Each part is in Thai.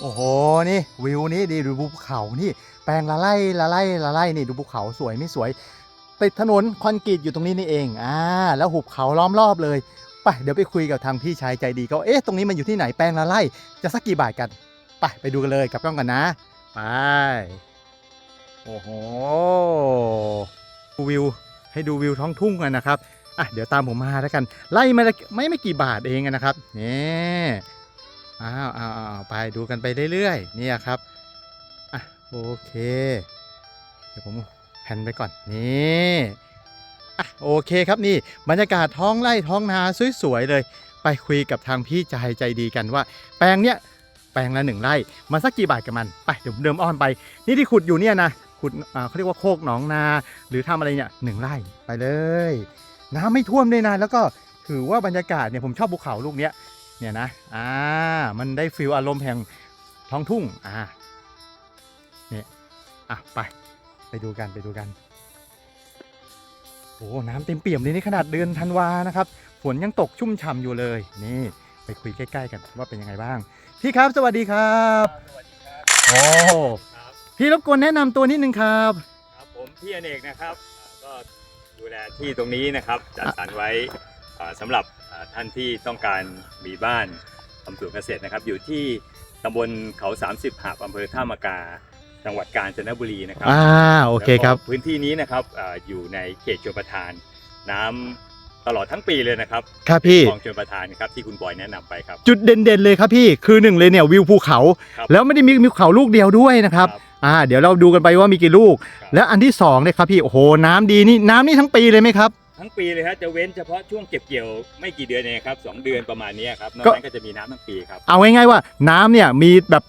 โอ้โห นี่วิวนี่ดีดูภูเขานี่ แปลงละไล่ละไล่ละไล่นี่ดูภูเขาสวยไม่สวย ติดถนนคอนกรีตอยู่ตรงนี้นี่เอง อ่า แล้วหุบเขาล้อมรอบเลยไปเดี๋ยวไปคุยกับทางพี่ชายใจดีก็เอ๊ะ ตรงนี้มันอยู่ที่ไหนแปลงละไล่จะสักกี่บาทกัน ไปไปดูกันเลยกับกล้องกันนะ ไป โอ้โหดูวิวให้ดูวิวท้องทุ่งกันนะครับ อะเดี๋ยวตามผมมาแล้วกัน ไล่มาละไม่ไม่กี่บาทเองนะครับนี่ อ้าวอ้าวอ้าวไปดูกันไปเรื่อยๆนี่ครับอะโอเค เดี๋ยวผมแผ่นไปก่อนนี่อะโอเคครับนี่บรรยากาศท้องไร่ท้องนาสวยๆเลย ไปคุยกับทางพี่ใจใจดีกันว่า แปลงเนี้ยแปลงละหนึ่งไร่มาสักกี่บาทกับมันไปเดี๋ยวผมเดิมอ้อมไป นี่ที่ขุดอยู่เนี่ยนะขุดอ่าเขาเรียกว่าโคกหนองนา หรือทำอะไรเนี่ยหนึ่งไร่ไปเลย น้ำไม่ท่วมด้วยนะแล้วก็ถือว่าบรรยากาศเนี่ยผมชอบภูเขาลูกเนี้ย เนี่ยนะอ่ามันได้ฟิลอารมณ์แห่งท้องทุ่งอ่าเนี่ยอะไปไปดูกันไปดูกันโอ้น้ำเต็มเปี่ยมเลยนี่ขนาดเดือนธันวานะครับฝนยังตกชุ่มฉ่ำอยู่เลยนี่ ไปคุยใกล้ ๆ กันว่าเป็นยังไงบ้าง พี่ครับสวัสดีครับสวัสดีครับโอ้ครับพี่รบกวนแนะนำตัวนิดนึงครับ ครับผมพี่อเนกนะครับอ่าก็ดูแลที่ตรงนี้นะครับจัดสรรไว้อ่าสำหรับอ่า ท่านที่ต้องการมีบ้านทำสวนเกษตรนะครับ อยู่ที่ตำบลเขา 30หาบอำเภอท่ามะกา จังหวัดกาญจนบุรีนะครับอ่าโอเคครับ แล้วก็พื้นที่นี้นะครับอาอยู่ในเขตชลประทาน น้ำตลอดทั้งปีเลยนะครับครับพี่ คลองชลประทานครับที่คุณบอยแนะนำไปครับ จุดเด่นๆเลยครับพี่คือหนึ่งเลยเนี่ยวิวภูเขา ครับแล้วไม่ได้มีมีภูเขาลูกเดียวด้วยนะครับอ่าเดี๋ยวเราดูกันไปว่ามีกี่ลูก ครับ แล้วอันที่สองเนี่ยครับพี่โอ้โหน้ำดีนี่น้ำนี่ทั้งปีเลยไหมครับ ทั้งปีเลยครับจะเว้นเฉพาะช่วงเก็บเกี่ยวไม่กี่เดือนเองครับสองเดือนประมาณนี้ครับนอกก็นั้นก็จะมีน้ำทั้งปีครับ เอาง่ายๆว่าน้ำเนี่ยมีแบบ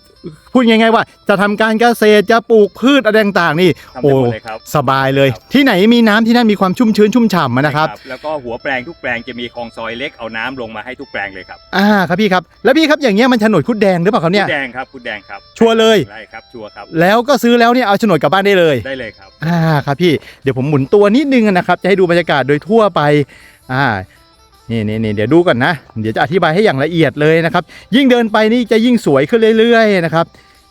พูดง่ายๆว่า จะทำการเกษตรจะปลูกพืชอะไรต่างๆนี่ทำโอ้ได้หมดเลยครับ สบายเลย ครับ ที่ไหนมีน้ำที่นั่นมีความชุ่มชื้นชุ่มฉ่ำอะนะครับใช่แล้วก็หัวแปลงทุกแปลงจะมีคลองซอยเล็กเอาน้ำลงมาให้ทุกแปลงเลยครับอ่าครับพี่ครับแล้วพี่ครับอย่างเงี้ยมันโฉนดคุดแดงหรือเปล่าครับเนี่ยพูดแดงครับพูดแดงครับชัวร์เลย ได้ครับชัวร์ครับแล้วก็ซื้อแล้วเนี่ยเอาโฉนดกลับบ้านได้เลย ได้เลยครับ อ่าครับพี่เดี๋ยวผมหมุนตัวนิดนึงนะครับ จะให้ดูบรรยากาศโดยทั่วไปอ่า นี่นี่นี่เดี๋ยวดูก่อนนะ เดี๋ยวจะอธิบายให้อย่างละเอียดเลยนะครับ ยิ่งเดินไปนี่จะยิ่งสวยขึ้นเรื่อยๆนะครับ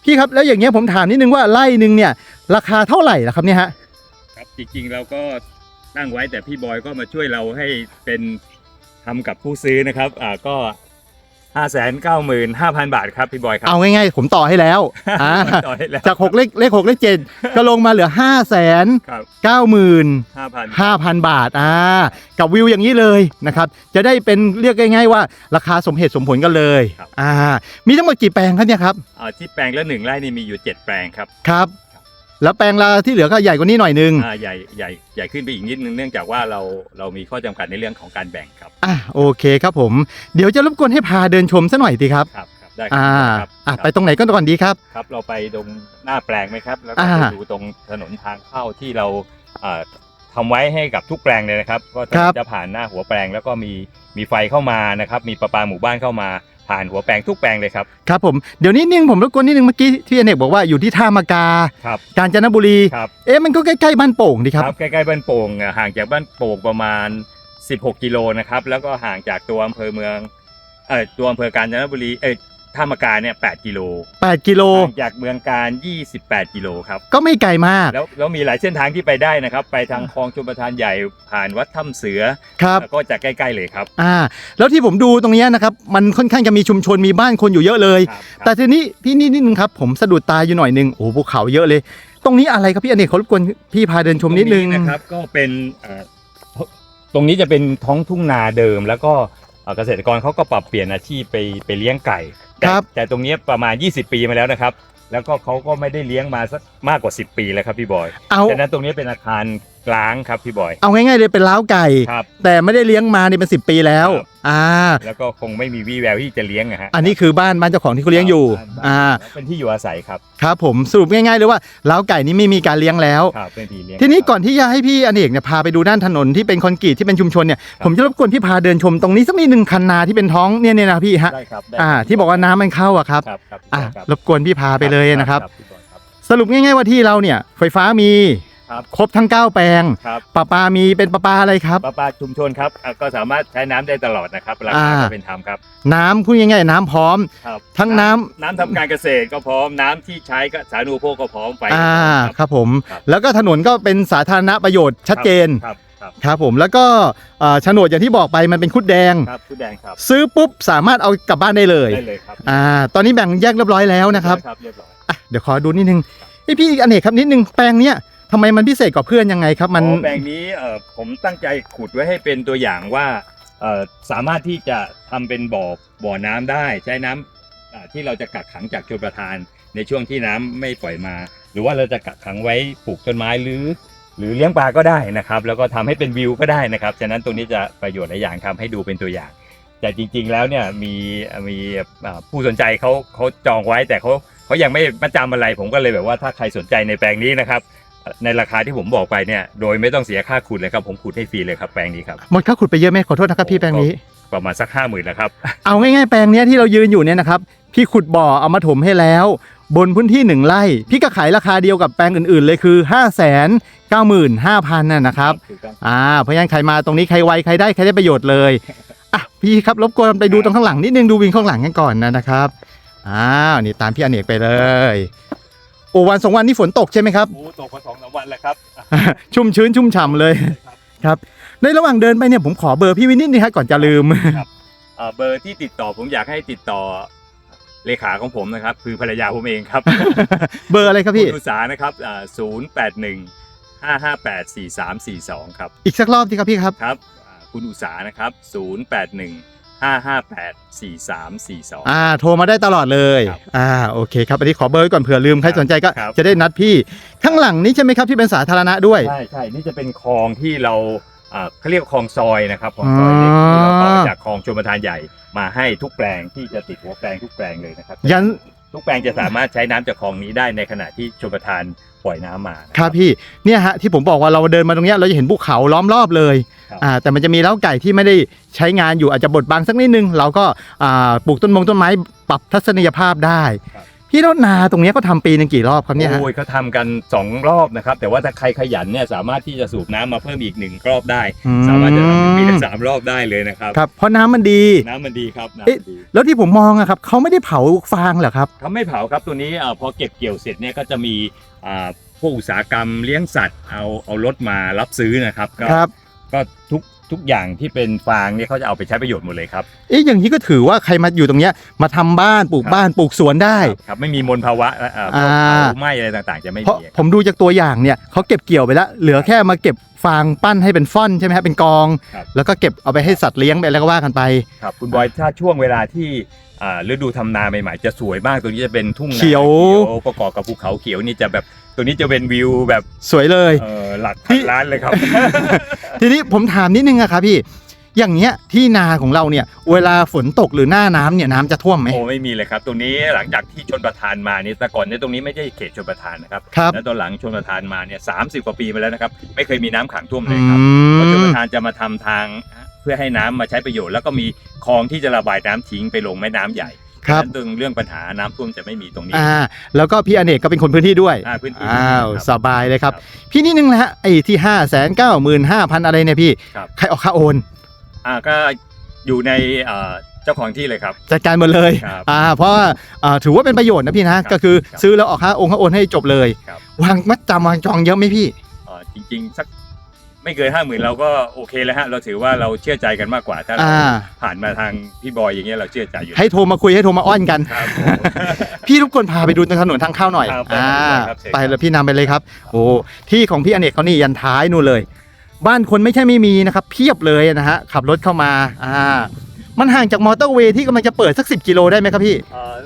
พี่ครับแล้วอย่างเงี้ยผมถามนิดนึงว่าไร่หนึ่งเนี่ย ราคาเท่าไหร่ล่ะครับเนี่ยฮะครับจริงๆเราก็ตั้งไว้แต่พี่บอยก็มาช่วยเราให้เป็นทำกับผู้ซื้อนะครับอ่าก็ ห้าแสนเก้าหมื่นห้าพันบาทครับพี่บอยครับ เอาง่ายๆ ผมต่อให้แล้วอ่าต่อให้แล้วจากหกเลขเลขหกเลขเจ็ดก็ลงมาเหลือห้าแสนครับเก้าหมื่นห้าพันห้าพันบาทอ่ากับวิวอย่างนี้เลยนะครับ จะได้เป็นเรียกง่าย ๆ ว่าราคาสมเหตุสมผลกันเลยอ่ามีทั้งหมดกี่แปลงครับเนี่ยครับอ่าที่แปลงละหนึ่งไร่นี่มีอยู่เจ็ดแปลงครับครับ แล้วแปลงละที่เหลือก็ใหญ่กว่านี้หน่อยนึงอ่าใหญ่ใหญ่ใหญ่ขึ้นไปอีกนิดนึงเนื่องจากว่าเราเรามีข้อจำกัดในเรื่องของการแบ่งครับ อะโอเคครับผม เดี๋ยวจะรบกวนให้พาเดินชมซะหน่อยสิครับ ครับครับได้คอ่าครับอะครับไปตรงไหนก็ก่อนดีครับ ครับเราไปตรงหน้าแปลงไหมครับ แล้วก็อ่าไปดูตรงถนนทางเข้าที่เราอ่าทำไว้ให้กับทุกแปลงเลยนะครับ ก็ครับ จะผ่านหน้าหัวแปลงแล้วก็มีมีไฟเข้ามานะครับ มีประปาหมู่บ้านเข้ามา ผ่านหัวแปลงทุกแปลงเลยครับ ครับผมเดี๋ยวนิดนึงผมรบกวนนิดนึงเมื่อกี้ที่อเนกบอกว่าอยู่ที่ท่ามากา ครับ กาญจนบุรี ครับ เอ๊ะมันก็ใกล้ๆบ้านโป่งดีครับ ใกล้ๆบ้านโป่งอะห่างจากบ้านโป่งประมาณ 16 กิโลนะครับ แล้วก็ห่างจากตัวอำเภอเมืองเอ่อตัวอำเภอกาญจนบุรีเอ้ย ท่ามากาเนี่ย8กิโล8กิโลห่างจากเมืองการ 28 กิโลครับ ก็ไม่ไกลมาก แล้วแล้วมีหลายเส้นทางที่ไปได้นะครับ ไปทางคลองชลประทานใหญ่ผ่านวัดถ้ำเสือครับ แล้วก็จะใกล้ๆเลยครับอ่า แล้วที่ผมดูตรงเนี้ยนะครับ มันค่อนข้างจะมีชุมชนมีบ้านคนอยู่เยอะเลย ครับแต่ทีนี้พี่นี่นิดนึงครับ ผมสะดุดตาอยู่หน่อยนึงโอ้โหภูเขาเยอะเลย ตรงนี้อะไรครับพี่อเนกขอรบกวนพี่พาเดินชมนิดนึง ตรงนะครับก็เป็นเอ่อตรงนี้จะเป็นท้องทุ่งนาเดิม แล้วก็เอ่อเกษตรกรเขาก็ปรับเปลี่ยนอาชีพไปไปเลี้ยงไก่แต่ ครับ แต่ตรงนี้ประมาณ 20 ปีมาแล้วนะครับ แล้วก็เขาก็ไม่ได้เลี้ยงมาสักมากกว่า 10 ปีแล้วครับพี่บอยเอาฉะนั้นตรงนี้เป็นอาคารก ลางครับพี่บอย เอาง่ายๆเลยเป็นล้าวไก่ ครับแต่ไม่ได้เลี้ยงมานี่เป็นสิปีแล้ว ครับ อ่า แล้วก็คงไม่มีวี่แววที่จะเลี้ยงนะฮะอันนี้คือบ้านบ้านเจ้าของที่เขาเลี้ยงอยู่ บ้นบ้นอ่า เป็นที่อยู่อาศัยครับครับผมสรุปง่ายๆเลยว่าล้าวไก่นี้ไม่มีการเลี้ยงแล้ว ครับเป็นที่เลี้ยงทีนี้ก่อนที่จะให้พี่อเนกเนี่ยพาไปดูด้านถนนที่เป็นคอนกรีตที่เป็นชุมชนเนี่ยครับผมจะรบกวนพี่พาเดินชมตรงนี้สักนิดหนึ่งคันนาที่เป็นท้องเนี่ยเนี่ยนะพี่ฮะ ได้ครับได้อ่า ที่บอกว่าน้ำมันเข้าอะครับ ครับครับอะ ครับรบกวนพี่พาไปเลยนะครับ พี่บอยครับ สรุปง่ายๆว่าที่เราเนี่ยไฟฟ้ามี ครับครบทั้ง 9 แปลงครับ ประปามีเป็นประปาอะไรครับ ประปาชุมชนครับอะก็สามารถใช้น้ำได้ตลอดนะครับราคาอ่าก็เป็นธรรมครับน้ำพูดง่ายๆน้ำพร้อม ครับทั้งน้ำ น้ำทำการเกษตรก็พร้อมน้ำที่ใช้ก็สาธารณูปโภคก็พร้อมไฟก็อ่าพร้อมครับครับผม ครับ แล้วก็ถนนก็เป็นสาธารณประโยชน์ชัดเจนครับครับครับผมแล้วก็เอ่อโฉนดอย่างที่บอกไปมันเป็นคุดแดง ครับผู้แดงครับซื้อปุ๊บสามารถเอากลับบ้านได้เลยได้เลยครับอ่าตอนนี้แบ่งแยกเรียบร้อยแล้วนะครับครับเรียบร้อย อะเดี๋ยวขอดูนิดนึงเอ้ยพี่อเนกครับนิดนึงแปลงเนี้ย ทำไมมันพิเศษกว่าเพื่อนยังไงครับ มัน อ๋อแปลงนี้เอ่อผมตั้งใจขุดไว้ให้เป็นตัวอย่างว่าเอ่อสามารถที่จะทำเป็นบ่อบ่อน้ำได้ ใช้น้ำอ่าที่เราจะกักขังจากชลประทาน ในช่วงที่น้ำไม่ปล่อยมา หรือว่าเราจะกักขังไว้ปลูกต้นไม้หรือ หรือเลี้ยงปลาก็ได้นะครับ แล้วก็ทำให้เป็นวิวก็ได้นะครับฉะนั้นตรงนี้จะประโยชน์หลายอย่างทำให้ดูเป็นตัวอย่าง แต่จริงๆแล้วเนี่ยมีมีอ่าผู้สนใจเขาเขาจองไว้แต่เขาเขายังไม่ประจำอะไร ผมก็เลยแบบว่าถ้าใครสนใจในแปลงนี้นะครับ ในราคาที่ผมบอกไปเนี่ยโดยไม่ต้องเสียค่าขุดเลยครับผมขุดให้ฟรีเลยครับแปลงนี้ครับหมดค่าขุดไปเยอะไหมขอโทษนะครับพี่แปลงนี้ประมาณสักห้าหมื่นแล้วครับ เอาง่ายๆแปลงเนี้ยที่เรายืนอยู่เนี่ยนะครับพี่ขุดบ่อเอามาถมให้แล้ว บนพื้นที่หนึ่งไร่พี่ก็ขายราคาเดียวกับแปลงอื่นๆเลยคือ 5 9 5 0 0 0น่ะนะครับถูกต้องอ่าเพราะฉะนั้นใครมาตรงนี้ใครไวใครได้ใครได้ประโยชน์เลยอะพี่ครับรบกวนไปดูตรงข้างหลังนิดนึงดูวิงข้างหลังกันก่อนนะนะครับอ้าวนี่ตามพี่อเนกไปเลย โอวันสองวันนี้ฝนตกใช่ไหมครับ โอ้ตกมาสองสามวันแล้วครับ ชุ่มชื้นชุ่มฉ่ำเลยครับ ในระหว่างเดินไปเนี่ยผมขอเบอร์พี่วินิจนี่ครับก่อนจะลืมเอ่อเบอร์ที่ติดต่อผมอยากให้ติดต่อเลขาของผมนะครับ คือภรรยาผมเองครับเบอร์อะไรครับพี่ คุณอุตสานะครับศูนย์แปดหนึ่งห้าห้าแปดสี่สามสี่สองครับ อีกสักรอบที่ครับพี่ครับ ครับอ่าคุณอุตสานะครับศูนย์ แปดหนึ่งห้าห้าแปดสี่สามสี่สองอ่า โทรมาได้ตลอดเลย ครับอ่า โอเคครับ อันนี้ขอเบอร์ไว้ก่อนเผื่อลืม ใครครับสนใจก็ครับ จะได้นัดพี่ ข้างหลังนี้ใช่ไหมครับที่เป็นสาธารณะด้วย ใช่ใช่นี่จะเป็นคลองที่เราอ่าเขาเรียกว่าคลองซอยนะครับคลองซอยเล็กอ๋อที่เราต่อจากคลองชลประทานใหญ่มาให้ทุกแปลงที่จะติดหัวแปลงทุกแปลงเลยนะครับยัน ทุกแปลงจะสามารถใช้น้ำจากคลองนี้ได้ในขณะที่ชลประทานปล่อยน้ำมานะครับพี่เนี่ยฮะที่ผมบอกว่าเราเดินมาตรงเนี้ยเราจะเห็นภูเขาล้อมรอบเลยครับอ่าแต่มันจะมีเล้าไก่ที่ไม่ได้ใช้งานอยู่อาจจะบดบังสักนิดนึง เราก็อ่าปลูกต้นมงต้นไม้ปรับทัศนียภาพได้ครับ พี่แล้วนาตรงเนี้ยก็ทำปีหนึงกี่รอบครับเนี่ยฮะ โอ้ยเขาทำกัน 2 รอบนะครับ แต่ว่าถ้าใครขยันเนี่ยสามารถที่จะสูบน้ำมาเพิ่มอีกหนึ่งรอบได้สามารถจะทำเป็นปีละสามรอบได้เลยนะครับครับ เพราะน้ำมันดี น้ำมันดีครับน้ำเอ๊ะมันดีแล้วที่ผมมองอะครับเขาไม่ได้เผาฟางเหรอครับ เขาไม่เผาครับตัวนี้อ่าพอเก็บเกี่ยวเสร็จเนี่ยก็จะมีอ่าพวกอุตสาหกรรมเลี้ยงสัตว์เอาเอารถมารับซื้อนะครับก็ ครับ ก็ทุก ทุกอย่างที่เป็นฟางเนี่ยเขาจะเอาไปใช้ประโยชน์หมดเลยครับเอ๊ะอย่างนี้ก็ถือว่าใครมาอยู่ตรงเนี้ยมาทำบ้านปลูกครับบ้านปลูกสวนได้ ครับไม่มีมลภาวะอ่าพวกอ่า เผาไหม้อะไรต่างๆ จะไม่เพราะมีผมดูจากตัวอย่างเนี่ยเขาเก็บเกี่ยวไปแล้วเหลือแค่มาเก็บฟางปั้นให้เป็นฟ่อนใช่ไหมครับเป็นกองครับแล้วก็เก็บเอาไปให้สัตว์เลี้ยงไปแล้วก็ว่ากันไป ครับคุณบอยถ้าช่วงเวลาที่อ่าฤดูทำนาใหม่ๆจะสวยมากตัวนี้จะเป็นทุ่งนาเขียว ประกอบกับภูเขาเขียวนี่จะแบบ ตัวนี้จะเป็นวิวแบบสวยเลย เออหลักที่พันล้านเลยครับ ทีนี้ผมถามนิดนึงอะครับพี่ อย่างเงี้ยที่นาของเราเนี่ย เวลาฝนตกหรือหน้าน้ำเนี่ยน้ำจะท่วมไหม โอ้ไม่มีเลยครับตรงนี้หลังจากที่ชนประทานมาเนี่ยแต่ก่อนเนี่ยตรงนี้ไม่ใช่เขตชนประทานนะครับครับ แล้วตอนหลังชนประทานมาเนี่ยสามสิบกว่าปีมาแล้วนะครับ ไม่เคยมีน้ำขังท่วมเลอืยครับ เพราะชนปมระทานจะมาทำทางเพื่อให้น้ำมาใช้ประโยชน์ แล้วก็มีคลองที่จะระบายน้ำทิ้งไปลงแม่น้ำใหญ่ ครับฉะนั้นเรื่องเรื่องปัญหาน้ำท่วมจะไม่มีตรงนี้อ่าแล้วก็พี่อเนกก็เป็นคนพื้นที่ด้วยอ่าพื้นที่อ้าวครับสบายเลยครับ พี่นิดนึงนะฮะไอ้ที่ห้าแสนเก้าหมื่นห้าพันอะไรเนี่ยพี่ครับใครออกค่าโอนอ่าก็อยู่ในเอ่อเจ้าของที่เลยครับจัดการหมดเลยครับอ่าเพราะว่าอ่าถือว่าเป็นประโยชน์นะพี่นะ ก็คือครับซื้อแล้วออกค่าองค์ค่าโอนให้จบเลยครับวางมัดจำวางจองเยอะไหมพี่เอ่อจริงๆสัก ไม่เกินห้าหมื่นเราก็โอเคแล้วฮะ เราถือว่าเราเชื่อใจกันมากกว่าถ้าเราอ่า ผ่านมาทางพี่บอยอย่างเงี้ยเราเชื่อใจอยู่ให้โทรมาคุยให้โทรมาอ้อนกัน ครับผม พี่ทุกคนพาไปดูถนนทางเข้าหน่อยครับอ่าครับเชิญครับ ไปเลยพี่นำไปเลยครับ โอ้ที่ของพี่อเนกเขานี่ยันท้ายนู่นเลย บ้านคนไม่ใช่ไม่มีนะครับ เพียบเลยนะฮะขับรถเข้ามาอ่ามันห่างจากมอเตอร์เวย์ที่กำลังจะเปิดสักสิกิโลได้ไหมครับพี่ เอ่อ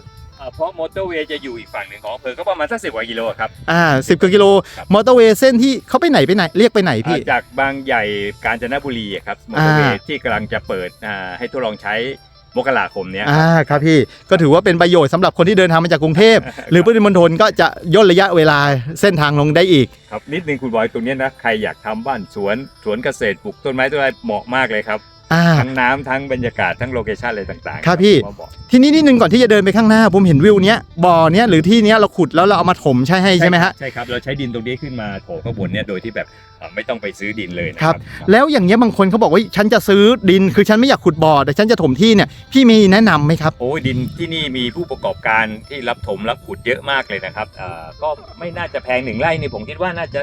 เอ่อเพราะมอเตอร์เวย์จะอยู่อีกฝั่งหนึ่งของอำเภอก็ประมาณสักสิบกว่ากิโลครับ อ่าสิบกว่ากิโล ครับ มอเตอร์เวย์เส้นที่เขาไปไหนไปไหนเรียกไปไหนพี่อ่าจากบางใหญ่กาญจนบุรีอะครับมอเตอร์เวย์ที่กำลังจะเปิดอ่าให้ทดลองใช้มกราคมเนี้ย อ่าครับพี่ก็ถือว่าเป็นประโยชน์สำหรับคนที่เดินทางมาจากกรุงเทพ หรือปริมณฑลก็จะย่นระยะเวลาเส้นทางลงได้อีก ครับนิดนึงคุณบอยตรงเนี้ยนะใครอยากทำบ้านสวนสวนเกษตรปลูกต้นไม้ต้นอะไรเหมาะมากเลยครับ อ่า ทั้งน้ำทั้งบรรยากาศทั้งโลเคชันอะไรต่างๆครับพี่มาบอกทีนี้นิดนึงก่อนที่จะเดินไปข้างหน้า ผมเห็นวิวเนี้ยบ่อเนี้ยหรือที่เนี้ยเราขุดแล้วเราเอามาถมใช่ให้ใช่ไหมฮะ ใช่ครับเราใช้ดินตรงนี้ขึ้นมาโถข้างบนเนี่ยโดยที่แบบเอ่อไม่ต้องไปซื้อดินเลยนะคครัรับ บ แล้วอย่างเงี้ยบางคนเขาบอกว่าฉันจะซื้อดินคือฉันไม่อยากขุดบ่อแต่ฉันจะถมที่เนี่ยพี่มีแนะนำไหมครับ โอ้ยดินที่นี่มีผู้ประกอบการที่รับถมรับขุดเยอะมากเลยนะครับเอ่อก็ไม่น่าจะแพงหนึ่งไร่นี่ผมคิดว่าน่าจะ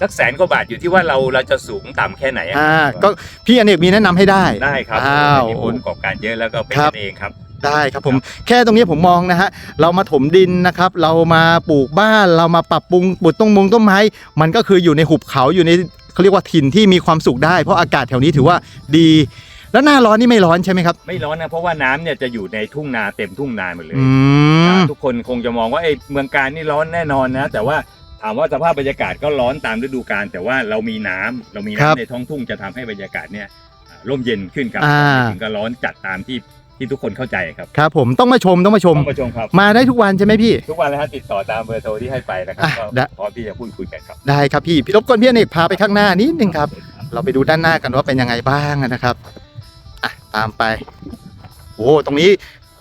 สักแสนกว่าบาทอยู่ที่ว่าเราเราจะสูงต่ำแค่ไหนอะอ่าก็พี่อเนกมีแนะนำให้ได้ได้ครับอ้าว มีผู้ประกอบการเยอะแล้วก็เป็นครักับนเองครับ ได้ครับผมแค่ตรงนี้ผมมองนะฮะเรามาถมดินนะครับเรามาปลูกบ้านเรามาปรับปรุงปลูกต้นมงต้นไม้มันก็คืออยู่ในหุบเขาอยู่ในเขาเรียกว่าถิ่นที่มีความสุขได้ เพราะอากาศแถวนี้ถือว่าดี แล้วหน้าร้อนนี่ไม่ร้อนใช่ไหมครับ ไม่ร้อนนะเพราะว่าน้ำเนี่ยจะอยู่ในทุ่งนาเต็มทุ่งนาหมดเลยอืม ทุกคนคงจะมองว่าเอ้ยเมืองการนี่ร้อนแน่นอนนะ แต่ว่า ถามว่าสภาพบรรยากาศก็ร้อนตามฤดูกาลแต่ว่าเรามีน้ำเรามีครับน้ำในท้องทุ่งจะทำให้บรรยากาศเนี่ยอ่าร่มเย็นขึ้นครับอ่า ไม่ถึงก็ร้อนจัดตามที่ที่ทุกคนเข้าใจครับครับผมต้องมาชมต้องมาชม ต้องมาชมครับ มาได้ทุกวันใช่ไหมพี่ ทุกวันเลยฮะติดต่อตามเบอร์โทรที่ให้ไปนะครับอะก็ได้ พร้อมที่จะพูดคุยกันครับ ได้ครับพี่พี่รบกวนพี่อเนกพาไปข้างหน้านิดนึงครับ เราไปดูด้านหน้ากันว่าเป็นยังไงบ้างนะครับอะตามไป โอ้ตรงนี้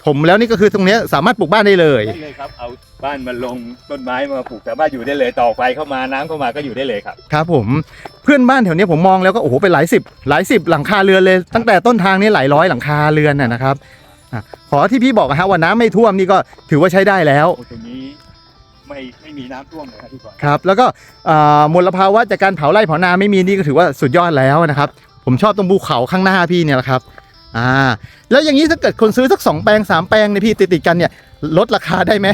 ผมแล้วนี่ก็คือตรงเนี้ยสามารถปลูกบ้านได้เลย ได้เลยครับ เอาบ้านมาลงต้นไม้มาปลูกสามารถอยู่ได้เลยต่อไฟเข้ามาน้ำเข้ามาก็อยู่ได้เลยครับ ครับผมเพื่อนบ้านแถวเนี้ยผมมองแล้วก็โอ้โหเป็นหลายสิบหลายสิบหลังคาเรือนเลย ตั้งแต่ต้นทางนี่หลายร้อยหลังคาเรือนน่ะนะครับอะขอที่พี่บอกนะฮะว่าน้ำไม่ท่วมนี่ก็ถือว่าใช้ได้แล้ว โอ้ตรงนี้ไม่ไม่มีน้ำท่วมเลยครับพี่บอลครับแล้วก็อ่ามลภาวะจากการเผาไร่เผานาไม่มีนี่ก็ถือว่าสุดยอดแล้วนะครับ ผมชอบตรงภูเขาข้างหน้าพี่เนี่ยแหละครับ อ่า แล้วอย่างนี้ถ้าเกิดคนซื้อสักสองแปลงสามแปลงเนี่ยพี่ติดติดๆกันเนี่ยลดราคาได้ไหม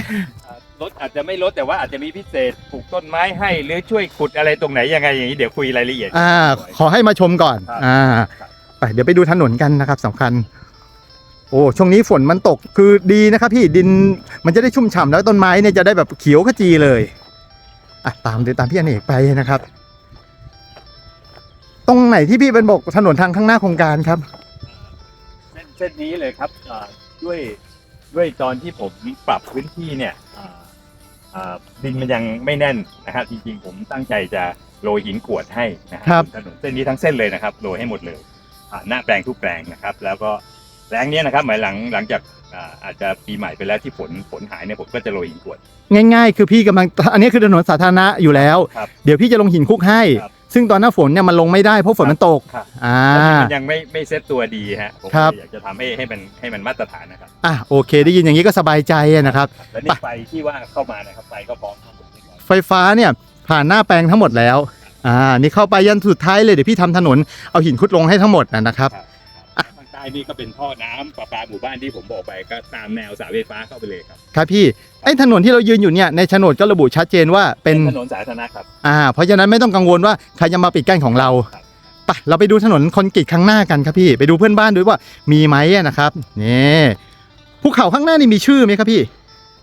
อ่าลดอาจจะไม่ลดแต่ว่าอาจจะมีพิเศษปลูกต้นไม้ให้หรือช่วยขุดอะไรตรงไหนยังไงอย่างนี้เดี๋ยวคุยรายละเอียด อ่า ขอให้มาชมก่อน ครับอ่า ครับ ไปเดี๋ยวไปดูถนนกันนะครับสำคัญ โอ้ช่วงนี้ฝนมันตกคือดีนะครับ พี่ดินมันจะได้ชุ่มฉ่ำแล้วต้นไม้เนี่ยจะได้แบบเขียวขจีเลยอะตามเดินตามพี่อเนกไปนะครับ ตรงไหนที่พี่เป็นบอกถนนทางข้างหน้าโครงการครับ เส้นเส้นนี้เลยครับอ่าด้วยด้วยตอนที่ผมปรับพื้นที่เนี่ยอ่าอ่าดินมันยังไม่แน่นนะครับจริงๆ ผมตั้งใจจะโรยหินกรวดให้นะคครัรับถนนเส้นนี้ทั้งเส้นเลยนะครับโรยให้หมดเลยอ่าหน้าแปลงทุกแปลงนะครับ แล้วก็แปลงเนี้ยนะครับหมายหลังหลังจากอ่าอาจจะปีใหม่ไปแล้วที่ฝนฝนหายเนี่ยผมก็จะโรยหินกรวด ง่าย ๆ คือพี่กำลังอันนี้คือถนนสาธารณะอยู่แล้วครับเดี๋ยวพี่จะลงหินคุกให้ครับ ซึ่งตอนหน้าฝนเนี่ยมันลงไม่ได้เพราะฝนมันตก ครับ อ่ามันยังไม่ไม่เซ็ตตัวดีฮะผมครับก็อยากจะทำให้ให้มันให้มันมาตรฐานนะครับอะโอเค ได้ยินอย่างนี้ก็สบายใจนะครับ และนี่ไฟที่ว่าเข้ามานะครับไฟก็พร้อมทั้งหมดเรียบร้อยไฟฟ้าเนี่ยผ่านหน้าแปลงทั้งหมดแล้ว อ่า นี่เข้าไปยันสุดท้ายเลยเดี๋ยวพี่ทำถนนเอาหินคุดลงให้ทั้งหมดนะนะครับ ครับทางใต้นี่ก็เป็นท่อน้ำประปาหมู่บ้านที่ผมบอกไปก็ตามแนวสายไฟฟ้าเข้าไปเลยครับ ครับพี่ไอ้ถนนที่เรายืนอยู่เนี่ยในโฉนดก็ระบุชัดเจนว่าเป็นถนนสาธารณะครับอ่าเพราะฉะนั้นไม่ต้องกังวลว่าใครจะมาปิดกั้นของเราครับไปเราไปดูถนนคอนกรีตข้างหน้ากันครับพี่ ไปดูเพื่อนบ้านด้วยว่ามีไหมอะนะครับนี่ภูเขาข้างหน้านี่มีชื่อไหมครับพี่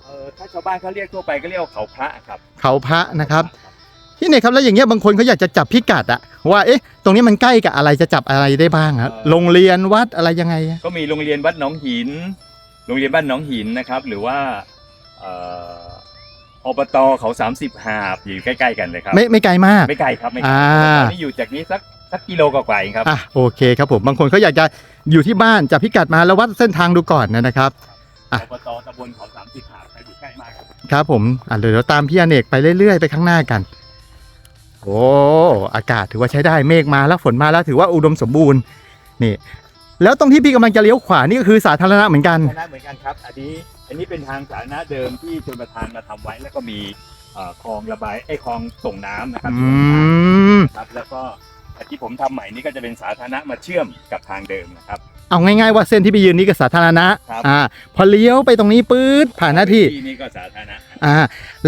เออถ้าชาวบ้านเขาเรียกทั่วไปก็เรียกว่าเขาพระครับ เขาพระนะครับ พี่เนยครับแล้วอย่างเงี้ยบางคนเขาอยากจะจับพิกัดอะว่าเอ๊ะตรงนี้มันใกล้กับอะไรจะจับอะไรได้บ้างครับโรงเรียนวัดอะไรยังไงอะก็มีโรงเรียนวัดหนองหิน โรงเรียนบ้านหนองหินนะครับ หรือว่าเอ่ออบตเขา30หาบอยู่ใกล้ ๆ กันเลยครับ ไม่ไม่ไกลมาก ไม่ไกลครับไม่ไกลอ่า ตอนนี้อยู่จากนี้สักสักกิโลกว่าๆเองครับ อะโอเคครับผมบางคนเขาอยากจะอยู่ที่บ้านจับพิกัดมาแล้ววัดเส้นทางดูก่อนนะครับ อะ อบตตำบลเขา30หาบอยู่ใกล้มากครับ ครับผมอะเดี๋ยวเราตามพี่อเนกไปเรื่อยๆไปข้างหน้ากัน โอ้อากาศถือว่าใช้ได้เมฆมาแล้วฝนมาแล้วถือว่าอุดมสมบูรณ์นี่ แล้วตรงที่พี่กำลังจะเลี้ยวขวานี่ก็คือสาธารณะเหมือนกันสาธารณะเหมือนกันครับ อันนี้อันนี้เป็นทางสาธารณะเดิมที่ชนประทานมาทำไว้ แล้วก็มีเอ่อคลองระบายไอ้ยคลองส่งน้ำนะครับอืมครับแล้วก็อันที่ผมทำใหม่นี่ก็จะเป็นสาธารณะมาเชื่อมกับทางเดิมนะครับเอาง่ายๆว่าเส้นที่ไปยืนนี่ก็สาธารณะครับอ่าพอเลี้ยวไปตรงนี้ปื๊ดผ่านหน้าที่นี่ก็สาธารณะอ่า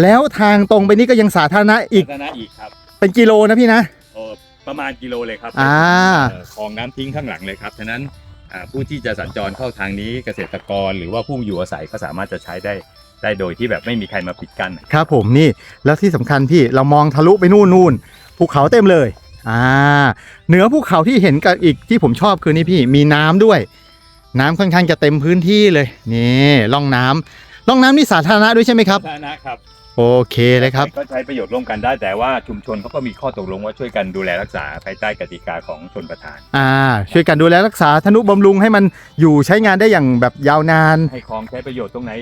แล้วทางตรงไปนี่ก็ยังสาธารณะอีกสาธารณะอีกครับ เป็นกิโลนะพี่นะโอ้ประมาณกิโลเลยครับอ่า เอ่อคลองน้ำทิ้งข้างหลังเลยครับฉะนั้นอ่าผู้ที่จะสัญจรเข้าทางนี้เกษตรกรหรือว่าผู้อยู่อาศัยก็สามารถจะใช้ได้ได้โดยที่แบบไม่มีใครมาปิดกั้นครับผมนี่แล้วที่สำคัญพี่เรามองทะลุไปนู่นนู่นภูเขาเต็มเลยอ่าเหนือภูเขาที่เห็นกับอีกที่ผมชอบคือนี่พี่มีน้ำด้วย น้ำค่อนข้างจะเต็มพื้นที่เลยนี่ร่องน้ำร่องน้ำนี่สาธารณะด้วยใช่ไหมครับ สาธารณะครับ โอเคเลยครับ ก็ใช้ประโยชน์ร่วมกันได้แต่ว่าชุมชนเขาก็มีข้อตกลงว่าช่วยกันดูแลรักษาภายใต้กติกาของชนประทาน อ่า ช่วยกันดูแลรักษาธนุบำรุงให้มันอยู่ใช้งานได้อย่างแบบยาวนาน ให้คลองใช้ประโยชน์ตรงไหน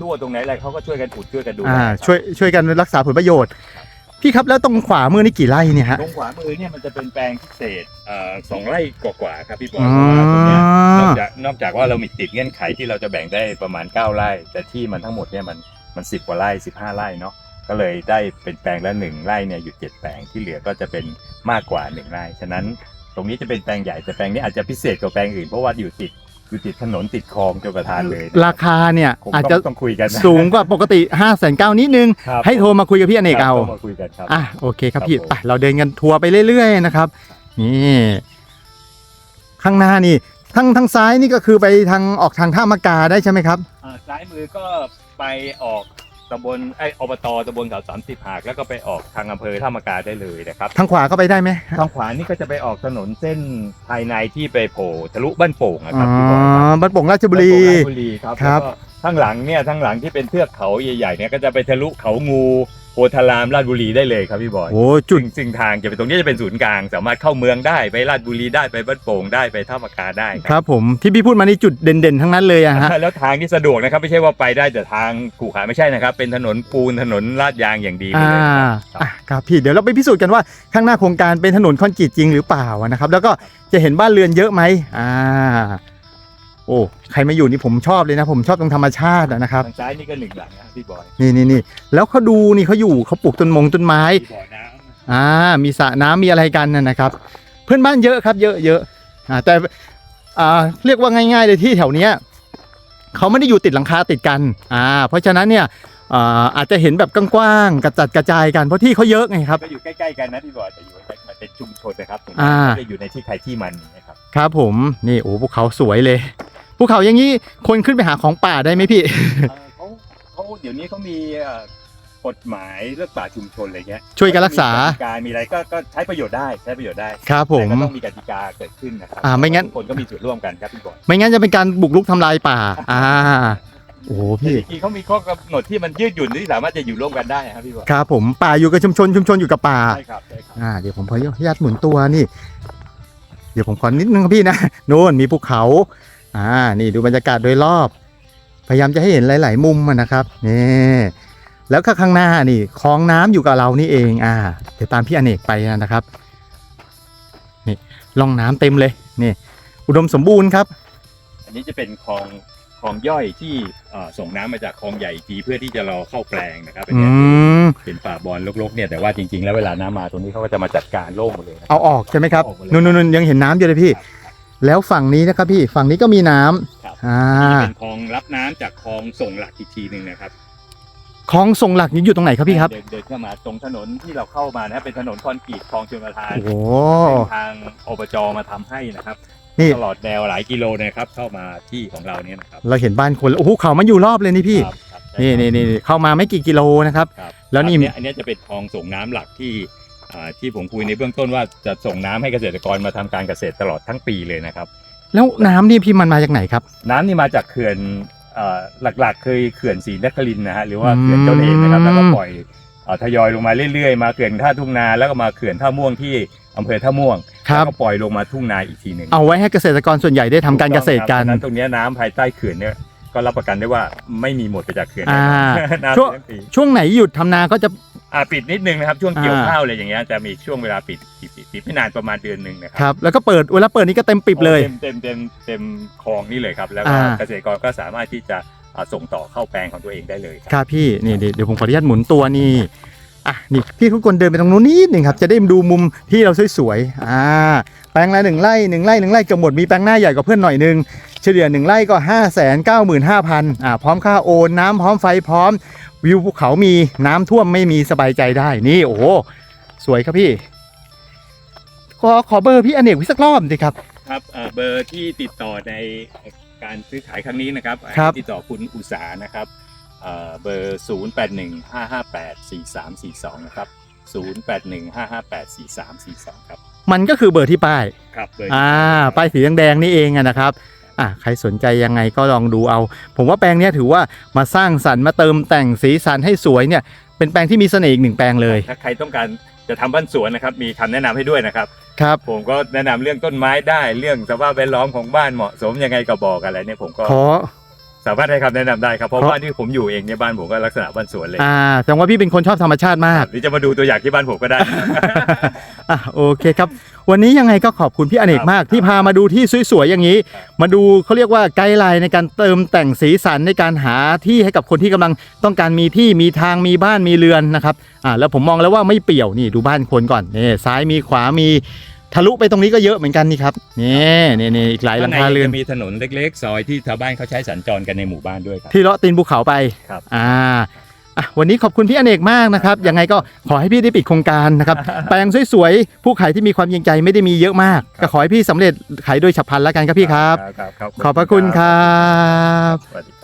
รั่วตรงไหนอะไรเขาก็ช่วยกันอุดช่วยกันดูแลอ่าครับช่วยช่วยกันรักษาผลประโยชน์ พี่ครับแล้วตรงขวามือนี่กี่ไร่เนี่ยฮะตรงขวามือเนี่ยมันจะเป็นแปลงพิเศษเอ่อสองไร่กว่าๆครับพี่บอลอ๋อเพราะว่าตรงเนี้ยนอกจากนอกจากว่าเรามีติดเงื่อนไขที่เราจะแบ่งได้ประมาณ 9 ไร่ แต่ที่มันทั้งหมดเนี่ยมัน มันสิกว่าไร่15 ไร่เนาะก็เลยได้เป็นแปลงละหนึ่งไร่เนี่ยอยู่เจ็ดแปลงที่เหลือก็จะเป็นมากกว่าหนึ่งไร่ ฉะนั้นตรงนี้จะเป็นแปลงใหญ่แต่แปลงนี้อาจจะพิเศษกว่าแปลงอื่นเพราะว่าอยู่ติดอยู่ติดถนนติดคลองจนประทานเลยนะราคาเนี่ยผมอาจต้จะองต้องคุยกันนะสูงกว่าปกติ5้าแสนเก้านิดนึง ครับให้โทรมาคุยกับพี่อเนกเอา ครับต้องมาคุยกันครับ อะโอเคครับครับพี่ผม ไปเราเดินกันทัวร์ไปเรื่อยๆนะครับ นี่ ข้างหน้านี่ ทางทางซ้ายนี่ก็คือไปทางออกทางท่ามะกาได้ใช่ไหมครับ อ่าซ้ายมือก็ไปออกตำบลไอยอบตตำบลเขาสามสิบหากแล้วก็ไปออกทางอำเภอท่ามะกาได้เลยนะครับทางขวาก็ไปได้ไหมทางขวานี่ก็จะไปออกถนนเส้นภายในที่ไปโผล่ทะลุบ้านโป่งนะคอ๋รัอบที่บอกครับบ้านโป่งราชบุรีบ้านโป่งราชบุรีครับครับ แล้วก็ข้างหลังเนี่ยข้างหลังที่เป็นเทือกเขาใหญ่ๆเนี่ยก็จะไปทะลุเขางู โพธารามราชบุรีได้เลยครับพี่บอยโอ้จุดซึ่งซึ่งทางจะเป็นตรงนี้จะเป็นศูนย์กลาง สามารถเข้าเมืองได้ไปราชบุรีได้ไปบ้านโป่งได้ไปท่ามะกาได้ครับผมที่พี่พูดมานี่จุดเด่นๆทั้งนั้นเลยอะฮะแล้วทางที่สะดวกนะครับไม่ใช่ว่าไปได้แต่ทางขู่ขาไม่ใช่นะครับ เป็นถนนปูนถนนลาดยางอย่างดีเลอ่ายนะครับอะครับพี่เดี๋ยวเราไปพิสูจน์กันว่าข้างหน้าโครงการเป็นถนนคอนกรีตจริงหรือเปล่านะครับ แล้วก็จะเห็นบ้านเรือนเยอะไหมอ่า โอ้ใครมาอยู่นี่ผมชอบเลยนะ ผมชอบตรงธรรมชาติอะนะครับ ทางซ้ายนี่ก็หนึ่งหลังนะครับพี่บอยนี่นี่นี่แล้วเขาดูนี่เขาอยู่เขาปลูกต้นมงต้นไม้ที่บ่อน้ำอ่ามีสระน้ำมีอะไรกันนะนะครับ เพื่อนบ้านเยอะครับ เยอะเยอะอ่าแต่อ่าเรียกว่าง่าย ๆ เลยที่แถวเนี้ยเขาไม่ได้อยู่ติดหลังคาติดกันอ่าเพราะฉะนั้นเนี่ยอ่าอาจจะเห็นแบบกว้างๆกระจัดกระจายกันเพราะที่เขาเยอะไงครับก็อยู่ใกล้ๆกันนะพี่บอยแต่อยู่ใกล้ๆมันเป็นชุมชนนะครับอ่าไม่ได้อยู่ในที่ใครที่มันนะครับ ครับผมนี่โอ้ภูเขาสวยเลย ภูเขาอย่างนี้คนขึ้นไปหาของป่าได้ไหมพี่เอ่อเขาเขาเดี๋ยวนี้เขามีเอ่อกฎหมายเรื่องป่าชุมชนอะไรเงี้ยช่วยกันรักษา มีการมีอะไรก็ก็ใช้ประโยชน์ได้ใช้ประโยชน์ได้ครับผมแต่ก็ต้องมีกติกาเกิดขึ้นนะครัอ่าไม่งั้นทุกคนก็มีส่วนร่วมกันครับพี่บอยไม่งั้นจะเป็นการบุกรุกทำลายป่า อ่า โอ้โหแต่พี่ จริงๆเขามีข้อกำหนดที่มันยืดหยุ่นที่สามารถจะอยู่ร่วมกันได้ครับพี่บอยครับผมป่าอยู่กับชุมชนชุมชนอยู่กับป่า ใช่ครับใช่ครับอ่าเดี๋ยวผมขออนุญาตหมุนตัวนี่ เดี๋ยวผมขอนิดนึงครับพี่นะ โน่นมีภูเขา อ่านี่ดูบรรยากาศโดยรอบ พยายามจะให้เห็นหลาย ๆ มุมอะนะครับนี่แล้วก็ข้างหน้านี่คลองน้ำอยู่กับเรานี่เองอ่าเดี๋ยวตามพี่อเนกไปนะครับนี่ล่องน้ำเต็มเลยนี่อุดมสมบูรณ์ครับ อันนี้จะเป็นคลองคลองย่อยที่เอ่อส่งน้ำมาจากคลองใหญ่อีกทีเพื่อที่จะรอเข้าแปลงนะครับอันอืเนี้ยมเป็นป่าบอลรกๆเนี่ยแต่ว่าจริงๆ แล้วเวลาน้ำมาตรงนี้เขาก็จะมาจัดการโล่งหมดเลยนะเอาออกใช่ไหมครับเอาออกหมดเลยนู่นนู่นยังเห็นน้ำอยู่เลยพี่ แล้วฝั่งนี้นะครับพี่ฝั่งนี้ก็มีน้ำครับอ่านี่เป็นคลองรับน้ำจากคลองส่งหลักอีกทีหนึ่งนะครับคลองส่งหลักนี้อยู่ตรงไหนครับพี่ครับเดินเดินเข้ามาตรงถนนที่เราเข้ามานะครับเป็นถนนคอนกรีตคลองชลประทานโอ้โหเป็นทางอบจมาทำให้นะครับ นี่ตลอดแนวหลายกิโลนะครับเข้ามาที่ของเราเนี่ยนะครับเราเห็นบ้านคนแล้วโอ้โหเขามันอยู่รอบเลยนี่พี่ ครับครับใช่นี่ครับ นี่นี่เข้ามาไม่กี่กิโลนะครับ ครับแล้วนี่ อัเยอันเนี้ยจะเป็นคลองส่งน้ำหลักที่อ่า ที่ผมคุยในเบื้องต้นว่าจะส่งน้ำให้เกษตรกรมาทำการเกษตรตลอดทั้งปีเลยนะครับ แล้วน้ำนี่พี่มันมาจากไหนครับ น้ำนี่มาจากเขื่อนเอ่อหลักๆเคยเขื่อนศรีนครินทร์นะฮะหรือว่าเขื่อนเจ้าเนรนะครับอืมแล้วก็ปล่อยเอ่อทยอยลงมาเรื่อยๆ มาเขื่อนท่าทุ่งนาแล้วก็มาเขื่อนท่าม่วงที่อำเภอท่าม่วงครับแล้วก็ปล่อยลงมาทุ่งนาอีกทีหนึ่งเอาไว้ให้เกษตรกรส่วนใหญ่ได้ทำการเกษตรกันถูต้องคบฉะนั้นตรงเนี้ยน้ำภายใต้เขื่อนเนี่ยก็รับประกันได้ว่าไม่มีหมดไปจากเขื่อนอ่าแน่นอนน้ำช่วงทั้งปีช่วงไหนหยุดทำนาก็จะ อ่าปิดนิดนึงนะครับช่วงเกี่ยวอ่าข้าวอะไรอย่างเงี้ยจะมีช่วงเวลาปิดปิดปิดปิดไม่นานประมาณเดือนหนึ่งนะคครับรับ แล้วก็เปิดเวลาเปิดนี่ก็เต็มปิบเลย เต็มเต็มเต็มเต็มคลองนี่เลยครับ แล้วก็อ่า เกษตรกรก็สามารถที่จะอ่าส่งต่อเข้าแปลงของตัวเองได้เลยครับครับพี่นี่เดี๋ยวเดี๋ยวผมขออนุญาตหมุนตัวนี่อะนี่พี่ทุกคนเดินไปตรงนู้นนิดหนึ่งครับจะได้ดูมุมที่เราสวยๆอ่าแปลงละหนึ่งไร่หนึ่งไร่หนึ่งไร่เกือบหมดมีแปลงหน้าใหญ่กว่าเพื่อนหน่อยหนึงเฉลี่ยหนึ่งไร่ก็ห้าแสนเก้าหมื่นห้าพันอ่าพร้อมค่าโอนน้ำพร้อมไฟพร้อม วิวภูเขามีน้ำท่วมไม่มีสบายใจได้นี่โอ้โหสวยครับพี่ ขอขอเบอร์พี่อเนกวิสักรอบสิครับ ครับเอ่อเบอร์ที่ติดต่อในการซื้อขายครั้งนี้นะครับครับ ติดต่อคุณอุตสานะครับเอ่อเบอร์ 0 8 1 5 5 8 4 3 4 2 นะครับ 0 8 1 5 5 8 4 3 4 2 ครับ มันก็คือเบอร์ที่ป้าย ครับเบอร์อ่าป้ายสีแดงๆนี่เองอะนะครับ อะใครสนใจยังไงก็ลองดูเอา ผมว่าแปลงเนี้ยถือว่ามาสร้างสรรค์มาเติมแต่งสีสันให้สวยเนี่ย เป็นแปลงที่มีเสน่ห์อีกหนึ่งแปลงเลย ถ้าใครต้องการจะทำบ้านสวนนะครับ มีคำแนะนำให้ด้วยนะครับ ครับ ผมก็แนะนำเรื่องต้นไม้ได้ เรื่องสภาพแวดล้อมของบ้านเหมาะสมยังไงก็บอกอะไรเนี่ยผมก็ขอ สามารถให้คำแนะนำได้ครับ เพราะขอบ้านที่ผมอยู่เองเนี่ยบ้านผมก็ลักษณะบ้านสวนเลยอ่าแสดงว่าพี่เป็นคนชอบธรรมชาติมาก หรือจะมาดูตัวอย่างที่บ้านผมก็ได้ อะโอเคครับ วันนี้ยังไงก็ขอบคุณพี่อเนกมากครับที่พามาดูที่สวยๆอย่างนี้ครับมาดูเขาเรียกว่าไกด์ไลน์ในการเติมแต่งสีสันในการหาที่ให้กับคนที่กำลังต้องการมีที่มีทางมีบ้านมีเรือนนะครับอ่าแล้วผมมองแล้วว่าไม่เปี่ยวนี่ดูบ้านคนก่อนนี่ซ้ายมีขวามี ทะลุไปตรงนี้ก็เยอะเหมือนกันนี่ครับนี่นี่นี่อีกหลายหลังคาเรือนจะมีถนนเล็กๆ ซอยที่ชาวบ้านเขาใช้สัญจรกันในหมู่บ้านด้วยครับ ที่เลาะตีนภูเขาไปครับอ่าอะวันนี้ขอบคุณพี่อเนกมากนะครับ ยังไงก็ขอให้พี่ได้ปิดโครงการนะครับ แปลงสวยๆ ผู้ขายที่มีความยิงใจไม่ได้มีเยอะมากก็ขอให้พี่สำเร็จขายโดยฉับพลันแล้วกันครับพี่ครับครับครับขอบพระคุณครับ สวัสดี